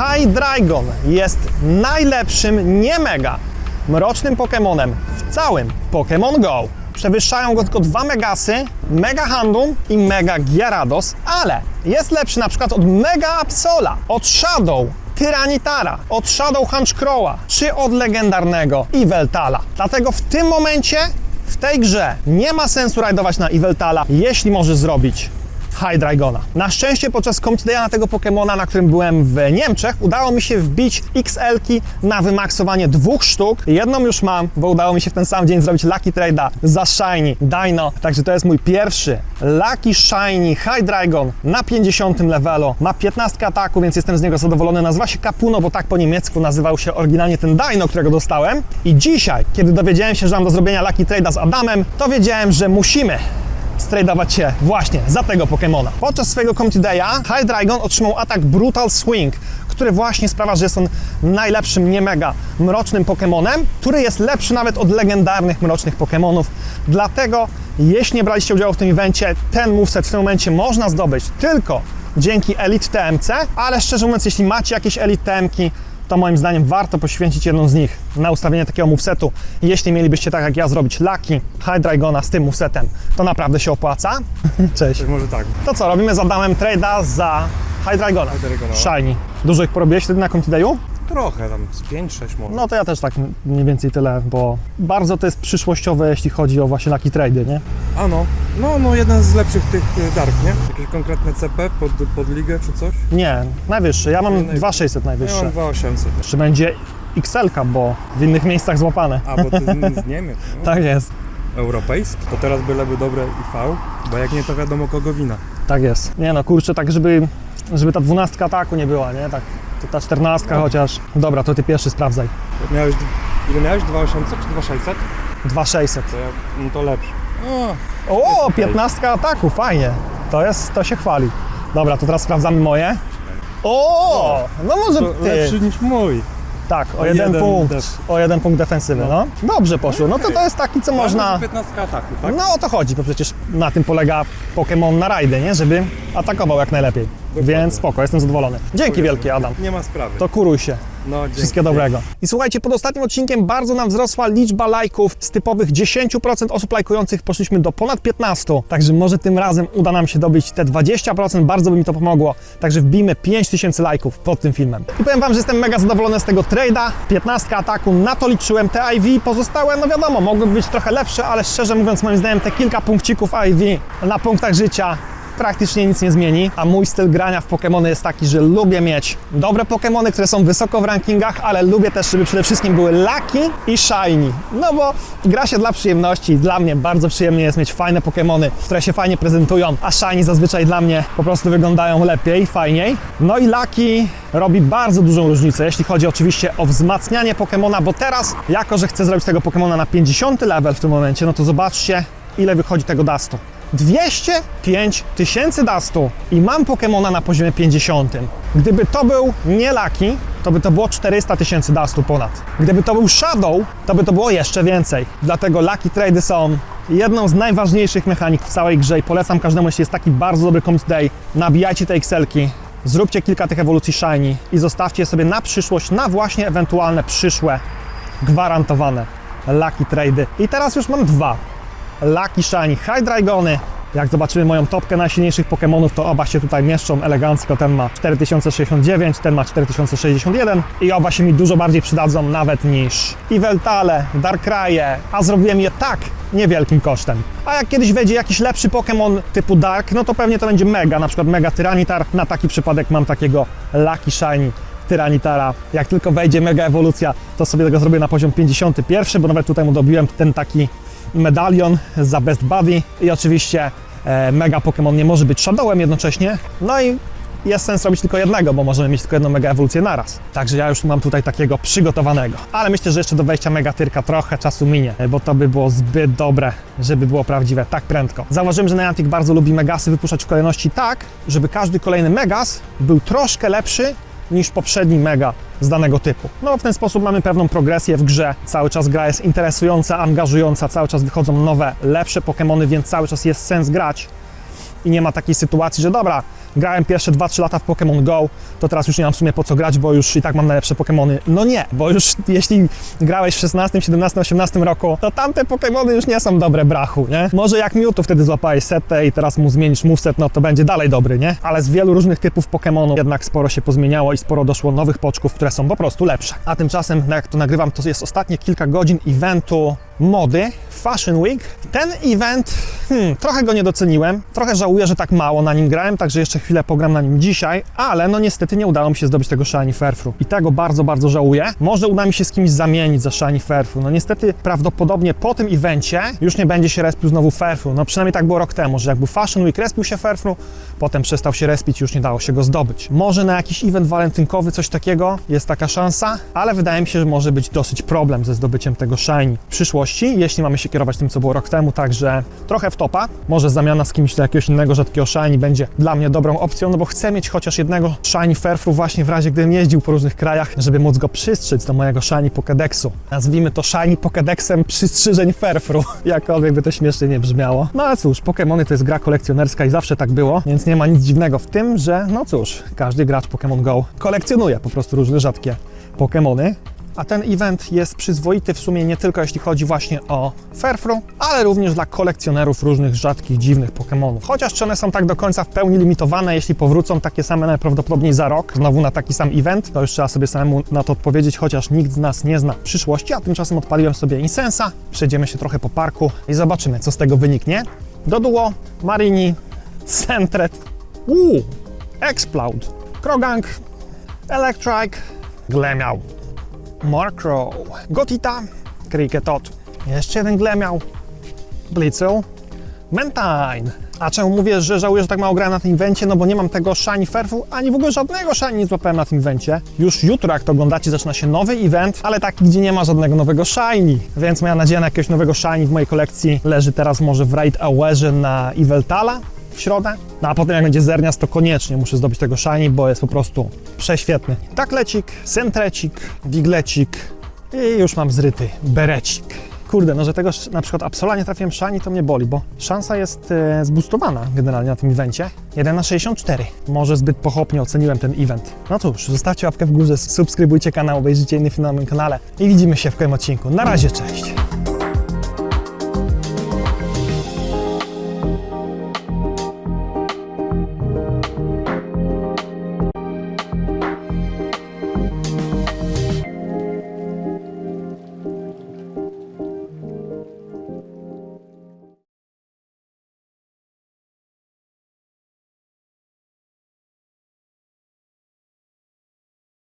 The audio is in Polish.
Hydreigon jest najlepszym nie mega mrocznym Pokemonem w całym Pokémon Go. Przewyższają go tylko dwa Megasy, Mega Handum i Mega Gyarados, ale jest lepszy na przykład od Mega Absola, od Shadow, Tyranitara, od Shadow Hunchcrowa, czy od legendarnego Iveltala. Dlatego w tym momencie, w tej grze, nie ma sensu rajdować na Iveltala, jeśli możesz zrobić Hydreigona. Na szczęście podczas Day'a na tego Pokemona, na którym byłem w Niemczech, udało mi się wbić XL-ki na wymaksowanie dwóch sztuk. Jedną już mam, bo udało mi się w ten sam dzień zrobić Lucky Trade'a za Shiny Dino. Także to jest mój pierwszy Lucky Shiny Hydreigon na 50 levelu. Ma 15 ataku, więc jestem z niego zadowolony. Nazywa się Capuno, bo tak po niemiecku nazywał się oryginalnie ten Dino, którego dostałem. I dzisiaj, kiedy dowiedziałem się, że mam do zrobienia Lucky Trade'a z Adamem, to wiedziałem, że musimy stradować się właśnie za tego Pokemona. Podczas swojego Community Day'a Hydreigon otrzymał atak Brutal Swing, który właśnie sprawia, że jest on najlepszym nie mega mrocznym Pokemonem, który jest lepszy nawet od legendarnych mrocznych Pokemonów. Dlatego, jeśli nie braliście udziału w tym evencie, ten moveset w tym momencie można zdobyć tylko dzięki Elite TMC, ale szczerze mówiąc, jeśli macie jakieś Elite TMki, to moim zdaniem warto poświęcić jedną z nich na ustawienie takiego movesetu. Jeśli mielibyście tak jak ja zrobić Lucky Hydreigona z tym movesetem, to naprawdę się opłaca. Cześć. Może tak. To co, robimy z Adamem trade'a za Hydreigona. Hydreigona. Shiny. Dużo ich porobiłeś wtedy na Contidayu? Trochę tam, z 5-6 może. No to ja też tak mniej więcej tyle, bo bardzo to jest przyszłościowe, jeśli chodzi o właśnie Lucky Trade, nie? A no, no, no jeden z lepszych tych y, dark, nie? Jakieś konkretne CP pod, pod ligę czy coś? Nie, najwyższy. Ja mam naj- 2600 Ja najwyższe. mam 2800. Jeszcze będzie XL-ka, bo w innych miejscach złapane. A, bo ty z, z Niemiec, no. Tak jest. Europejski. To teraz byleby dobre IV, bo jak nie to wiadomo kogo wina. Tak jest. Nie no, kurczę, tak żeby, żeby ta dwunastka ataku nie była, nie? Tak, to ta czternastka No. chociaż. Dobra, to ty pierwszy sprawdzaj. Miałeś, ile miałeś? 2800 czy 2600? 2600. To ja, no to lepszy. O, O, okej. 15 ataku, fajnie. To jest, to się chwali. Dobra, to teraz sprawdzamy moje. O, no może to ty. lepszy niż mój. Tak, o o jeden, jeden punkt. def- O jeden punkt defensywy, no. Dobrze poszło. No to to jest taki, co można. 15 ataku, tak? No o to chodzi, bo przecież na tym polega Pokémon na rajdy, nie? Żeby atakował jak najlepiej. Więc spoko, jestem zadowolony. Dzięki wielkie, Adam. Nie ma sprawy. To kuruj się. no, dzięki. Wszystkiego dobrego. I słuchajcie, pod ostatnim odcinkiem bardzo nam wzrosła liczba lajków. Z typowych 10% osób lajkujących poszliśmy do ponad 15%. Także może tym razem uda nam się dobić te 20%. Bardzo by mi to pomogło. Także wbijmy 5000 lajków pod tym filmem. I powiem Wam, że jestem mega zadowolony z tego trade'a. 15 ataku, na to liczyłem. Te IV pozostałe, no wiadomo, mogłyby być trochę lepsze, ale szczerze mówiąc, moim zdaniem te kilka punkcików IV na punktach życia praktycznie nic nie zmieni, a mój styl grania w Pokémony jest taki, że lubię mieć dobre Pokémony, które są wysoko w rankingach, ale lubię też, żeby przede wszystkim były Lucky i Shiny. No bo gra się dla przyjemności. Dla mnie bardzo przyjemnie jest mieć fajne Pokémony, które się fajnie prezentują, a Shiny zazwyczaj dla mnie po prostu wyglądają lepiej, fajniej. No i Lucky robi bardzo dużą różnicę, jeśli chodzi oczywiście o wzmacnianie Pokémona, bo teraz, jako że chcę zrobić tego Pokémona na 50 level w tym momencie, no to zobaczcie, ile wychodzi tego dustu. 205 tysięcy dustu i mam Pokemona na poziomie 50. Gdyby to był nie Lucky, to by to było 400 tysięcy dustu ponad. Gdyby to był Shadow, to by to było jeszcze więcej. Dlatego Lucky Trady są jedną z najważniejszych mechanik w całej grze i polecam każdemu, jeśli jest taki bardzo dobry Community Day, nabijajcie te Excelki, zróbcie kilka tych ewolucji Shiny i zostawcie je sobie na przyszłość, na właśnie ewentualne przyszłe, gwarantowane Lucky Trady. I teraz już mam dwa. Lucky Shiny Hydreigony. Jak zobaczymy moją topkę najsilniejszych Pokémonów, to oba się tutaj mieszczą elegancko. Ten ma 4069, ten ma 4061 i oba się mi dużo bardziej przydadzą nawet niż Iveltale, Darkraje, a zrobiłem je tak niewielkim kosztem. A jak kiedyś wejdzie jakiś lepszy Pokémon typu Dark, no to pewnie to będzie Mega, na przykład Mega Tyranitar. Na taki przypadek mam takiego Lucky Shiny Tyranitara. Jak tylko wejdzie mega ewolucja, to sobie tego zrobię na poziom 51, bo nawet tutaj mu dobiłem ten taki medalion za Best Buddy i oczywiście e, mega Pokémon nie może być Shadowem jednocześnie. No i jest sens robić tylko jednego, bo możemy mieć tylko jedną mega ewolucję naraz. Także ja już mam tutaj takiego przygotowanego. Ale myślę, że jeszcze do wejścia mega tyrka trochę czasu minie, bo to by było zbyt dobre, żeby było prawdziwe tak prędko. Zauważyłem, że Niantic bardzo lubi megasy wypuszczać w kolejności tak, żeby każdy kolejny megas był troszkę lepszy niż poprzedni mega z danego typu. No w ten sposób mamy pewną progresję w grze. Cały czas gra jest interesująca, angażująca, cały czas wychodzą nowe, lepsze Pokémony, więc cały czas jest sens grać. I nie ma takiej sytuacji, że dobra, grałem pierwsze 2-3 lata w Pokémon Go, to teraz już nie mam w sumie po co grać, bo już i tak mam najlepsze Pokémony. No nie, bo już jeśli grałeś w 16, 17, 18 roku, to tamte Pokémony już nie są dobre, brachu, nie? Może jak Mewtwo wtedy złapałeś setę i teraz mu zmienisz moveset, no to będzie dalej dobry, nie? Ale z wielu różnych typów Pokémonów jednak sporo się pozmieniało i sporo doszło nowych poczków, które są po prostu lepsze. A tymczasem, jak to nagrywam, to jest ostatnie kilka godzin eventu mody Fashion Week. Ten event, hmm, trochę go nie doceniłem, trochę żałuję, że tak mało na nim grałem, także jeszcze chwilę pogram na nim dzisiaj, ale no niestety nie udało mi się zdobyć tego Shiny Fairfru i tego bardzo, bardzo żałuję. Może uda mi się z kimś zamienić za Shiny Fairfru. No niestety prawdopodobnie po tym evencie już nie będzie się respił znowu Fairfru. No przynajmniej tak było rok temu, że jak był Fashion Week respił się Fairfru, potem przestał się respić i już nie dało się go zdobyć. Może na jakiś event walentynkowy coś takiego jest taka szansa, ale wydaje mi się, że może być dosyć problem ze zdobyciem tego Shiny w przyszłości, jeśli mamy się kierować tym, co było rok temu, także trochę w topa. Może zamiana z kimś do jakiegoś innego rzadkiego Shiny będzie dla mnie dobrą opcją, no bo chcę mieć chociaż jednego Shiny Fairfru właśnie w razie, gdybym jeździł po różnych krajach, żeby móc go przystrzyć do mojego Shiny Pokédexu. Nazwijmy to Shiny Pokédexem przystrzyżeń Fairfru, jakkolwiek by to śmiesznie nie brzmiało. No ale cóż, Pokémony to jest gra kolekcjonerska i zawsze tak było, więc nie ma nic dziwnego w tym, że no cóż, każdy gracz Pokémon Go kolekcjonuje po prostu różne rzadkie Pokémony. A ten event jest przyzwoity w sumie nie tylko jeśli chodzi właśnie o Fairfru, ale również dla kolekcjonerów różnych rzadkich, dziwnych Pokémonów. Chociaż czy one są tak do końca w pełni limitowane, jeśli powrócą takie same najprawdopodobniej za rok, znowu na taki sam event, to już trzeba sobie samemu na to odpowiedzieć, chociaż nikt z nas nie zna przyszłości, a tymczasem odpaliłem sobie Insensa, przejdziemy się trochę po parku i zobaczymy, co z tego wyniknie. Doduo, Marini, Sentret, uuu, Exploud, Krogang, Electrike, Glemiał. Markrow, Gotita, Cricketot. Jeszcze jeden glemiał. Blitzel, Mentine. A czemu mówię, że żałuję, że tak mało grałem na tym evencie? No bo nie mam tego Shiny Fairfu, ani w ogóle żadnego Shiny nie złapałem na tym evencie. Już jutro, jak to oglądacie, zaczyna się nowy event, ale taki, gdzie nie ma żadnego nowego Shiny. Więc moja nadzieja na jakiegoś nowego Shiny w mojej kolekcji leży teraz może w Raid Awarze na Eveltala w środę. No a potem jak będzie Zernias, to koniecznie muszę zdobyć tego Shiny, bo jest po prostu prześwietny. Taklecik, Sentrecik, Wiglecik i już mam zryty Berecik. Kurde, no że tego na przykład Absola nie trafiłem Shiny, to mnie boli, bo szansa jest e, zboostowana generalnie na tym evencie. 1 na 64. Może zbyt pochopnie oceniłem ten event. No cóż, zostawcie łapkę w górze, subskrybujcie kanał, obejrzyjcie inny film na moim kanale i widzimy się w kolejnym odcinku. Na razie, cześć!